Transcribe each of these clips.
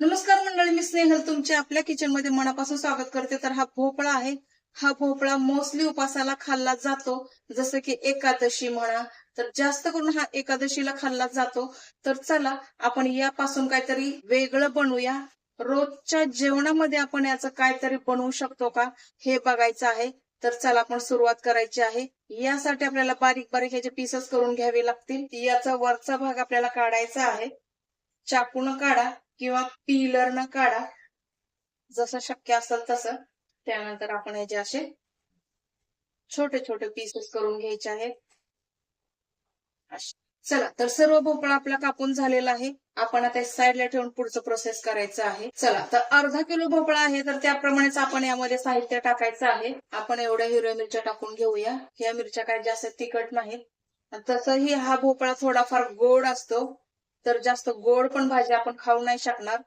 नमस्कार मंडळी मी स्नेहल तुमचे आपल्या किचनमध्ये मनापासून स्वागत करते. तर हा भोपळा आहे. हा भोपळा मोस्टली उपासाला खाल्ला जातो. जसं की एकादशी म्हणा तर जास्त करून हा एकादशीला खाल्ला जातो. तर चला आपण यापासून काहीतरी वेगळं बनवूया. रोजच्या जेवणामध्ये आपण याचं काहीतरी बनवू शकतो का? हे बघायचं आहे. तर चला आपण सुरुवात करायची आहे. यासाठी आपल्याला बारीक बारीक ह्याचे पीसेस करून घ्यावे लागतील. याचा वरचा भाग आपल्याला काढायचा आहे. चाकून काढा. किंवा पिलरनं काढा. जसं शक्य असेल तसं. त्यानंतर आपण याचे असे छोटे छोटे पीसेस करून घ्यायचे आहेत. चला तर सर्व भोपळा आपला कापून झालेला आहे. आपण आता साईडला ठेवून पुढचं प्रोसेस करायचं आहे. चला तर अर्धा किलो भोपळा आहे तर त्याप्रमाणेच आपण यामध्ये साहित्य टाकायचं आहे. आपण एवढ्या हिरव्या मिरच्या टाकून घेऊया. ह्या मिरच्या काय जास्त तिखट नाहीत. तसंही हा भोपळा थोडाफार गोड असतो. तर जास्त गोड पण भाजी आपण खाऊ नाही शकणार.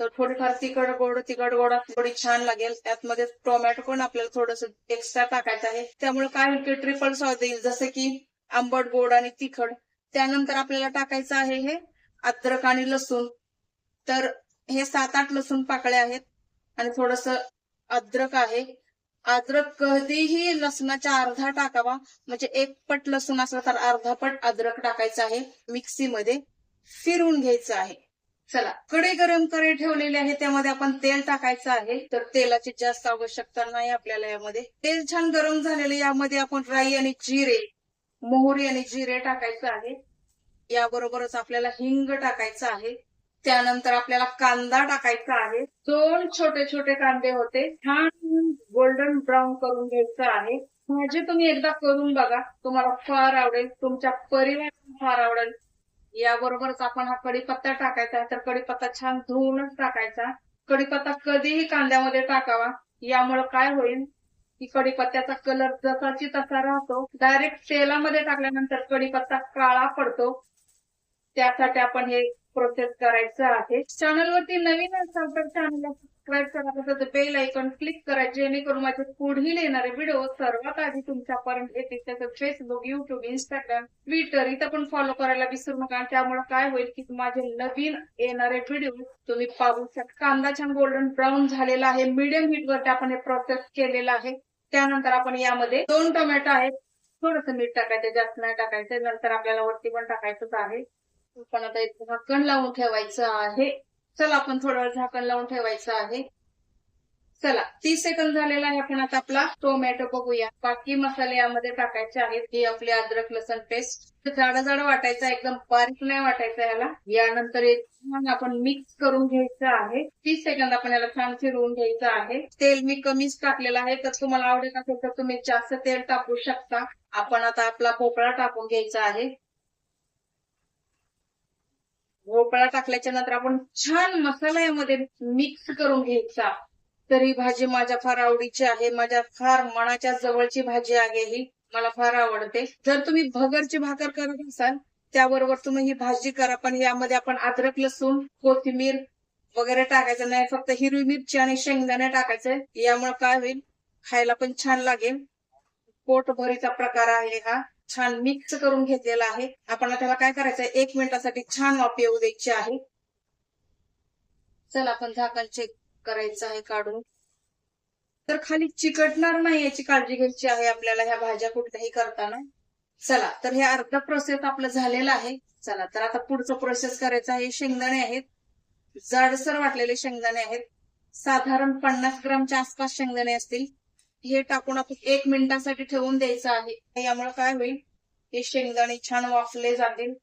तर थोडीफार तिखट गोड तिखट गोड थोडी छान लागेल. त्यातमध्ये टोमॅटो पण आपल्याला थोडस एक्स्ट्रा टाकायचं आहे. त्यामुळे काय होईल की ट्रिपल स्वाद येईल. जसं की आंबट गोड आणि तिखट. त्यानंतर आपल्याला टाकायचं आहे हे अद्रक आणि लसूण. तर हे सात आठ लसूण पाकळ्या आहेत. आणि थोडस अद्रक आहे. अद्रक कधीही लसणाच्या अर्धा टाकावा. म्हणजे एक पट लसूण असला तर अर्धा पट अद्रक टाकायचं आहे मिक्सीमध्ये. फिरवून घ्यायचं आहे. चला कडे गरम करे ठेवलेले आहे त्यामध्ये आपण तेल टाकायचं आहे. तर तेलाची जास्त आवश्यकता नाही आपल्याला यामध्ये. तेल छान गरम झालेले यामध्ये आपण राई आणि जिरे मोहरी आणि जिरे टाकायचं आहे. याबरोबरच आपल्याला हिंग टाकायचं आहे. त्यानंतर आपल्याला कांदा टाकायचा आहे. दोन छोटे छोटे कांदे होते. छान गोल्डन ब्राऊन करून घ्यायचं आहे. भाजी तुम्ही एकदा करून बघा. तुम्हाला फार आवडेल. तुमच्या परिवाराला फार आवडेल. याबरोबरच आपण हा कढीपत्ता टाकायचा तर कढीपत्ता छान धुवूनच टाकायचा. कढीपत्ता कधीही कांद्यामध्ये टाकावा. यामुळे काय होईल? की कढीपत्त्याचा कलर जसाची तसा राहतो. डायरेक्ट तेलामध्ये टाकल्यानंतर कढीपत्ता काळा पडतो. त्यासाठी आपण हे प्रोसेस करायचं आहे. चॅनलवरती नवीन असाल तर चॅनलला सबस्क्राईब करा तसंच बेल आयकॉन क्लिक करा जेणेकरून माझे पुढील येणारे व्हिडिओ सर्वात आधी तुमच्यापर्यंत येतील. त्याचं फेसबुक युट्यूब इंस्टाग्राम ट्विटर इथं पण फॉलो करायला विसरू नका. त्यामुळे काय होईल की माझे नवीन येणारे व्हिडिओ तुम्ही पाहू शकता. कांदा छान गोल्डन ब्राऊन झालेला आहे. मीडियम हीट वरती आपण हे प्रोसेस केलेलं आहे. त्यानंतर आपण यामध्ये दोन टोमॅटो आहेत. थोडस मीठ टाकायचं जास्त नाही टाकायचं. नंतर आपल्याला वरती पण टाकायचंच आहे. पण आता एक झाकण लावून ठेवायचं आहे. चला आपण थोडा वेळ झाकण लावून ठेवायचं आहे. चला तीस सेकंद झालेला आहे आपण आता आपला. टोमॅटो बघूया. बाकी मसाले यामध्ये टाकायचे आहेत. ही आपली अद्रक लसण पेस्ट जाडं जाडं वाटायचं एकदम बारीक नाही वाटायचं याला यानंतर एक छान आपण मिक्स करून घ्यायचं आहे. तीस सेकंद आपण याला छान फिरवून घ्यायचं आहे. तेल मी कमीच टाकलेलं आहे. तर तुम्हाला आवडेल असेल तर तुम्ही जास्त तेल टाकू शकता. आपण आता आपला भोपळा टाकून घ्यायचा आहे. भोपळा टाकल्याच्या नंतर आपण छान मसाला यामध्ये मिक्स करून घ्यायचा. तर ही भाजी माझ्या फार आवडीची आहे. माझ्या फार मनाच्या जवळची भाजी आहे ही. मला फार आवडते. जर तुम्ही भगरची भाकर करत असाल त्याबरोबर तुम्ही ही भाजी करा. पण यामध्ये आपण अद्रक लसूण कोथिंबीर वगैरे टाकायचं नाही. फक्त हिरवी मिरची आणि शेंगदाणे टाकायचे. यामुळे काय होईल? खायला पण छान लागेल. पोटभरीचा प्रकार आहे हा. छान मिक्स करून घेतलेला आहे. आपण त्याला काय करायचं एक मिनिटासाठी छान वाफ येऊ द्यायची आहे. चला आपण झाकण चेक करायचं आहे काढून. तर खाली चिकटणार नाही याची काळजी घ्यायची आहे आपल्याला ह्या भाज्या कुठल्याही करताना. चला तर हे अर्ध प्रोसेस आपलं झालेलं आहे. चला तर आता पुढचं प्रोसेस करायचं आहे. शेंगदाणे आहेत. जाडसर वाटलेले शेंगदाणे आहेत. साधारण पन्नास ग्रामच्या आसपास शेंगदाणे असतील. हे टाकून आपण एक मिनिटासाठी ठेवून द्यायचं आहे. यामुळे काय होईल? हे शेंगदाणे छान वाफले जातील.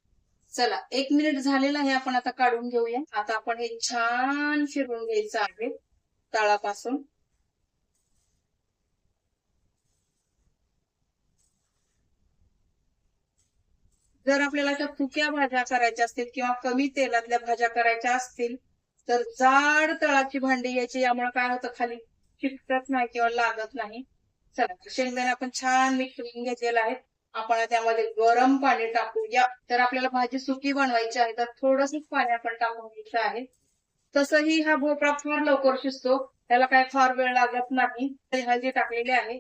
चला एक मिनिट झालेला आहे आपण आता काढून घेऊया. आता आपण हे छान फिरवून घ्यायचं आहे तळापासून. जर आपल्याला त्या फुक्या भाज्या करायच्या असतील किंवा कमी तेलातल्या भाज्या करायच्या असतील तर जाड तळाची भांडी यायची यामुळे काय होतं खाली? चिकटत नाही किंवा लागत नाही. चला शेंगदाणे आपण छान मिक्स करून घेतलेला आहे आपण त्यामध्ये गरम पाणी टाकूया. तर आपल्याला भाजी सुकी बनवायची आहे तर थोडस पाणी आपण टाकून घ्यायचं आहे. तसंही हा भोपळा फार लवकर शिजतो. त्याला काय फार वेळ लागत नाही. हळदी टाकलेली आहे.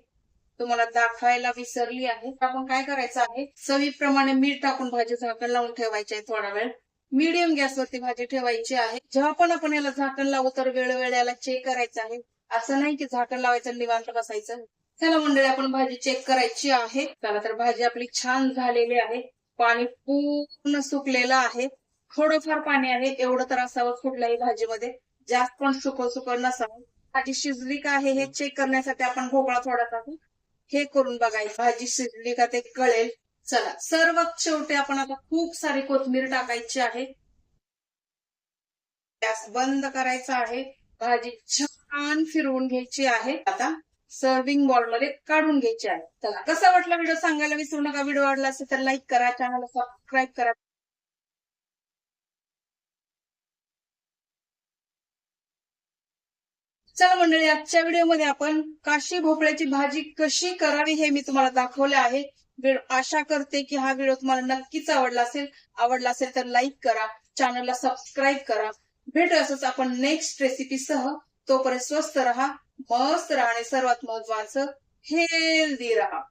तुम्हाला दाखवायला विसरली आहे. आपण काय करायचं आहे? चवीप्रमाणे मीठ टाकून भाजी झाकण लावून ठेवायची आहे थोडा वेळ. मीडियम गॅसवरती भाजी ठेवायची आहे. जेव्हा पण आपण याला झाकण लावू तर वेळोवेळ याला चेक करायचं आहे. असं नाही की झाकण लावायचं आणि निवांत बसायचं. चला मंडळी आपण भाजी चेक करायची आहे. चला तर भाजी आपली छान झालेली आहे. पाणी पूर्ण सुकलेलं आहे. थोडंफार पाणी आहे. एवढं तर असावं कुठल्याही भाजीमध्ये. जास्त पण सुकं सुकं नसावं. भाजी शिजली का आहे हे चेक करण्यासाठी आपण भोपळा थोडासा हे करून बघायचं भाजी शिजली का ते कळेल. चला सर्व शेवटी आपण आता खूप सारी कोथिंबीर टाकायची आहे. गॅस बंद करायचा आहे. भाजी छान फिरवून घ्यायची आहे. आता सर्विंग बॉलमध्ये काढून घ्यायची आहे. चला कसा वाटला व्हिडिओ सांगायला विसरू नका. व्हिडिओ आवडला असेल तर लाईक करा चॅनलला सबस्क्राईब करा. चला मंडळी आजच्या व्हिडिओमध्ये आपण काशी भोपळ्याची भाजी कशी करावी हे मी तुम्हाला दाखवले आहे. आशा करते की हा व्हिडिओ तुम्हाला नक्कीच आवडला असेल. आवडला असेल तर लाईक करा चॅनलला सबस्क्राईब करा. भेटू असंच आपण नेक्स्ट रेसिपी सह. तोपर्यंत स्वस्त राहा मस्त राहणे आणि सर्वात महत्वाचं हेल्दी राहा.